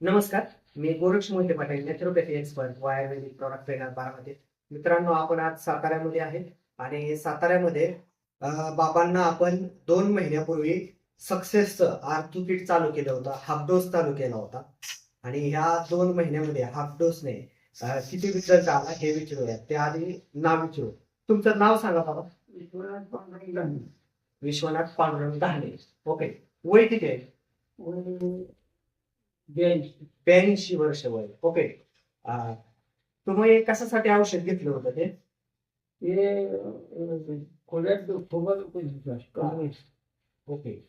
नमस्कार मी Goraksh Mohite Patil naturopathy expert ayurvedic product trainer Baramati. मित्रांनो आपण आज साताऱ्यामध्ये आहे आणि साताऱ्यामध्ये बाबांना आपण दोन महिन्यापूर्वी सक्सेसचं आर्थो किट चालू केलं होतं हाफ डोस चालू केला होता. आणि ह्या दोन महिन्यामध्ये हाफ डोसने किती रिझल्ट आला हे विचारूया. त्याआधी नाव विचारू. तुमचं नाव सांगा बाबा. विश्वनाथ पांडुरंग. विश्वनाथ पांडुरंग ओके वय किती आहे? ब्याऐंशी. वर्ष वय. ओके. तुम्ही कशासाठी औषध घेतलं होतं ते? ओके.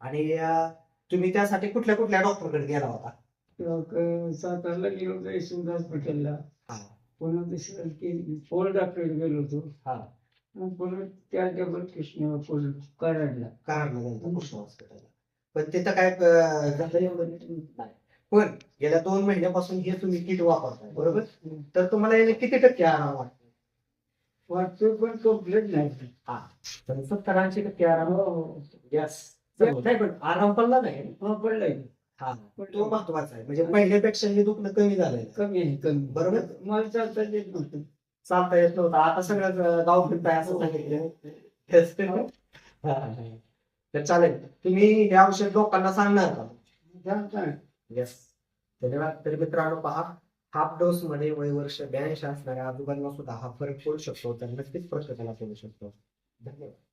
आणि तुम्ही त्यासाठी कुठल्या कुठल्या डॉक्टरकडे गेला होता? सातारला गेलो होतो यशवंत हॉस्पिटलला. पुन्हा दुसरं ते पोल डॉक्टर गेलो होतो. हा. पुन्हा त्या डबल कृष्ण कराडला कारण कृष्ण हॉस्पिटल पण तिथं काय अं, झालं एवढं नाही. पण गेल्या दोन महिन्यापासून हे तुम्ही किट वापरताय बरोबर? तर तुम्हाला याने किती टक्के आराम वाटतो? वाटतो पण कंप्लीट नाही. पण सत्तर ऐंशी टक्के आराम हो, हो. यस नाही पण आराम पडला नाही. हो, पडलाय. हा. तो महत्त्वाचा आहे. म्हणजे पहिल्यापेक्षा हे दुखणं कमी झालंय. कमी आहे कमी बरोबर. मला चालता येत नव्हतं. चालता येत नव्हतं. आता सगळं गाव फिरताय असं सांगितलं. हा, हा. तर चालेल. तुम्ही हे औषध लोकांना सांगणार का? येस धन्यवाद. तर मित्रांनो पहा हाफ डोस मध्ये वय वर्ष ब्याऐंशी असणाऱ्या आजोबांना सुद्धा हा फरक पडू शकतो. तर नक्कीच प्रत्येकाला पडू शकतो. धन्यवाद.